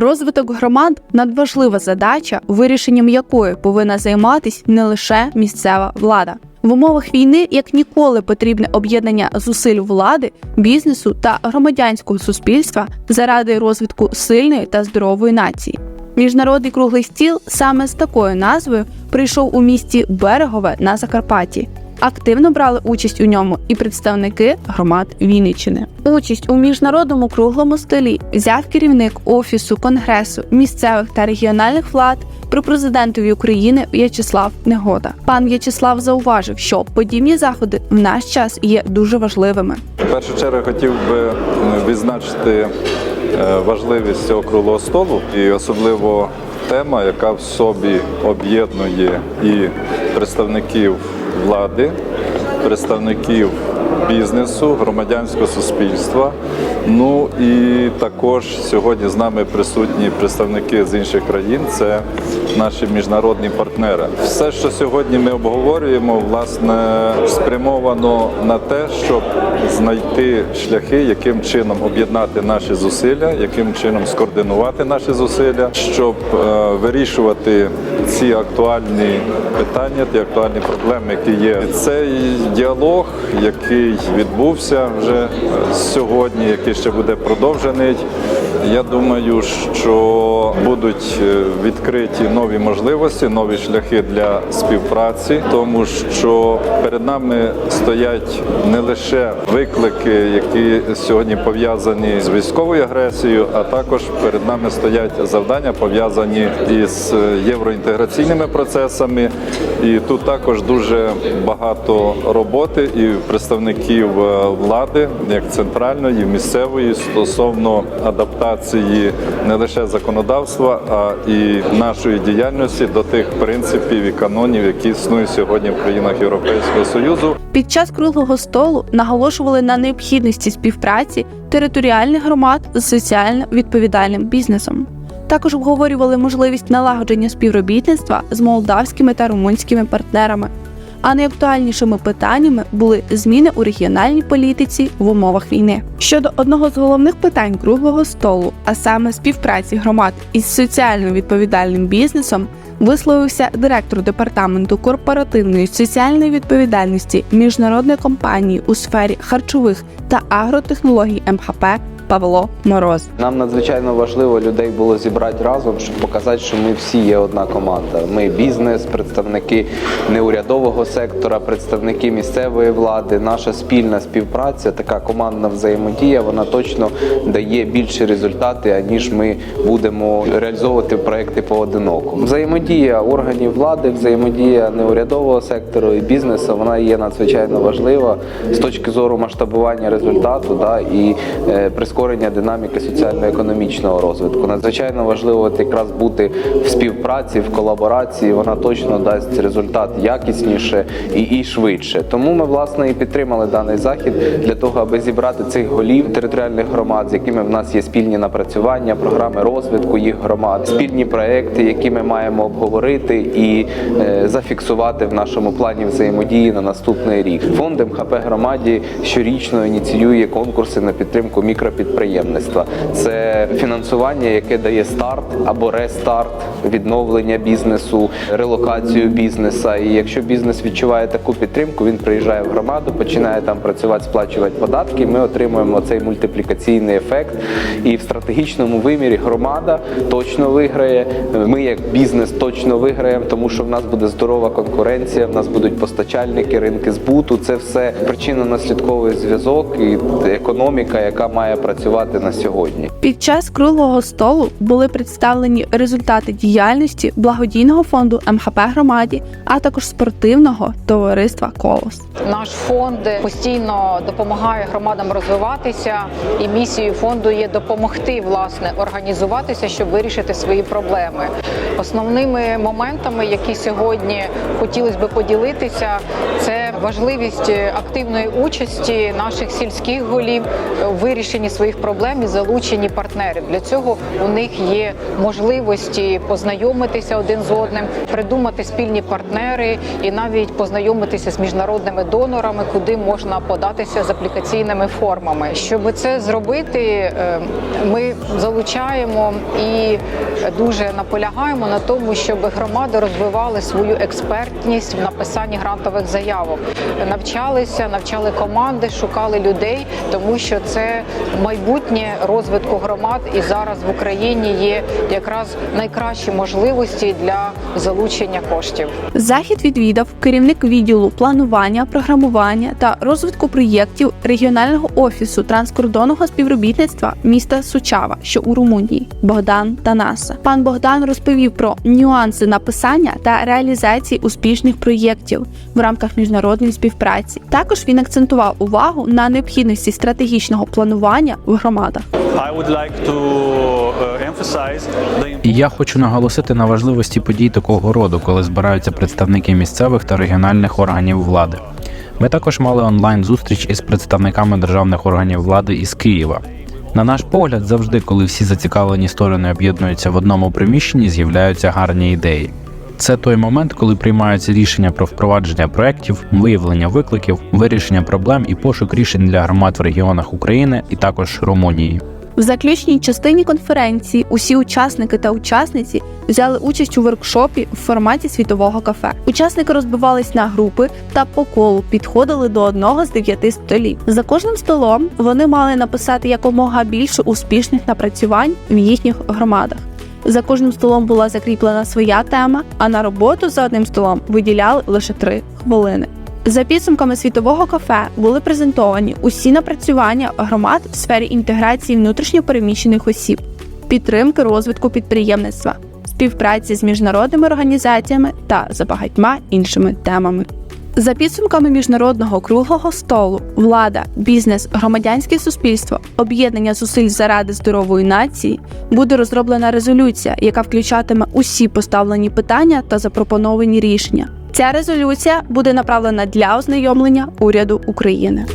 Розвиток громад надважлива задача, вирішенням якої повинна займатися не лише місцева влада. В умовах війни як ніколи потрібне об'єднання зусиль влади, бізнесу та громадянського суспільства заради розвитку сильної та здорової нації. Міжнародний круглий стіл саме з такою назвою прийшов у місті Берегове на Закарпатті. Активно брали участь у ньому і представники громад Вінниччини. Участь у міжнародному круглому столі взяв керівник офісу конгресу місцевих та регіональних влад при президентові України В'ячеслав Негода. Пан В'ячеслав зауважив, що подібні заходи в наш час є дуже важливими. В першу чергу хотів би відзначити е, важливість цього круглого столу і особливо тема, яка в собі об'єднує і представників влади, представників бізнесу, громадянського суспільства. Ну і також сьогодні з нами присутні представники з інших країн. Це наші міжнародні партнери. Все, що сьогодні ми обговорюємо, власне, спрямовано на те, щоб знайти шляхи, яким чином об'єднати наші зусилля, яким чином скоординувати наші зусилля, щоб е, вирішувати ці актуальні питання, ті актуальні проблеми, які є. Цей діалог, який відбувся вже е, сьогодні, який ще буде продовжений. Я думаю, що будуть е, відкриті нові можливості, нові шляхи для співпраці, тому що перед нами стоять не лише виклики, які сьогодні пов'язані з військовою агресією, а також перед нами стоять завдання пов'язані із євроінтеграційними процесами. І тут також дуже багато роботи і представників е, влади, як центральної, місцевої, стосовно адаптації не лише законодавства, а і нашої діяльності до тих принципів і канонів, які існують сьогодні в країнах Європейського Союзу. Під час круглого столу наголошували на необхідності співпраці територіальних громад з соціально відповідальним бізнесом. Також обговорювали можливість налагодження співробітництва з молдавськими та румунськими партнерами. А найактуальнішими питаннями були зміни у регіональній політиці в умовах війни. Щодо одного з головних питань круглого столу, а саме співпраці громад із соціально відповідальним бізнесом, висловився директор департаменту корпоративної соціальної відповідальності міжнародної компанії у сфері харчових та агротехнологій МХП Павло Мороз. Нам надзвичайно важливо людей було зібрати разом, щоб показати, що ми всі є одна команда. Ми бізнес, представники неурядового сектора, представники місцевої влади. Наша спільна співпраця, така командна взаємодія, вона точно дає більші результати, аніж ми будемо реалізовувати проекти поодиноко. Взаємодія органів влади, взаємодія неурядового сектору і бізнесу, вона є надзвичайно важлива з точки зору масштабування результату да, і е, прискорення динаміки соціально-економічного розвитку. Надзвичайно важливо от якраз бути в співпраці, в колаборації. Вона точно дасть результат якісніше і, і швидше. Тому ми власне і підтримали даний захід для того, аби зібрати цих голів територіальних громад, з якими в нас є спільні напрацювання, програми розвитку їх громад, спільні проекти, які ми маємо обговорити і е, зафіксувати в нашому плані взаємодії на наступний рік. Фонд МХП громаді щорічно ініціює конкурси на підтримку мікропідприємництва. Це фінансування, яке дає старт або рестарт, відновлення бізнесу, релокацію бізнеса. І якщо бізнес відчуває таку підтримку, він приїжджає в громаду, починає там працювати, сплачувати податки. Ми отримуємо цей мультиплікаційний ефект. І в стратегічному вимірі громада точно виграє. Ми, як бізнес, точно виграємо, тому що в нас буде здорова конкуренція, в нас будуть постачальники, ринки збуту. Це все причинно-наслідковий зв'язок і економіка, яка має працювати на сьогодні. Під час круглого столу були представлені результати діяльності благодійного фонду МХП громаді, а також спортивного товариства Колос. Наш фонд постійно допомагає громадам розвиватися, і місією фонду є допомогти власне організуватися, щоб вирішити свої проблеми. Основними моментами, які сьогодні хотілося би поділитися, це важливість е, активної участі наших сільських голів у вирішенні своїх проблем і залученні партнерів. Для цього у них є можливості познайомитися один з одним, придумати спільні партнери і навіть познайомитися з міжнародними донорами, куди можна податися з аплікаційними формами. Щоб це зробити, е, ми залучаємо і дуже наполягаємо на тому, щоб громади розвивали свою експертність в написанні грантових заявок, навчалися, навчали команди, шукали людей, тому що це майбутнє розвитку громад, і зараз в Україні є якраз найкращі можливості для залучення коштів. Захід відвідав керівник відділу планування, програмування та розвитку проєктів регіонального офісу транскордонного співробітництва міста Сучава, що у Румунії, Богдан Танаса. Пан Богдан розповів про нюанси написання та реалізації успішних проєктів в рамках міжнародної співпраці. Також він акцентував увагу на необхідності стратегічного планування в громадах. Uh, я хочу наголосити на важливості подій такого роду, коли збираються представники місцевих та регіональних органів влади. Ми також мали онлайн зустріч із представниками державних органів влади із Києва. На наш погляд, завжди, коли всі зацікавлені сторони об'єднуються в одному приміщенні, з'являються гарні ідеї. Це той момент, коли приймаються рішення про впровадження проєктів, виявлення викликів, вирішення проблем і пошук рішень для громад в регіонах України і також Румунії. В заключній частині конференції усі учасники та учасниці взяли участь у воркшопі в форматі світового кафе. Учасники розбивались на групи та по колу підходили до одного з дев'яти столів. За кожним столом вони мали написати якомога більше успішних напрацювань в їхніх громадах. За кожним столом була закріплена своя тема, а на роботу за одним столом виділяли лише три хвилини. За підсумками світового кафе були презентовані усі напрацювання громад в сфері інтеграції внутрішньопереміщених осіб, підтримки розвитку підприємництва, співпраці з міжнародними організаціями та за багатьма іншими темами. За підсумками міжнародного круглого столу, влада, бізнес, громадянське суспільство, об'єднання зусиль заради здорової нації буде розроблена резолюція, яка включатиме усі поставлені питання та запропоновані рішення. Ця резолюція буде направлена для ознайомлення уряду України.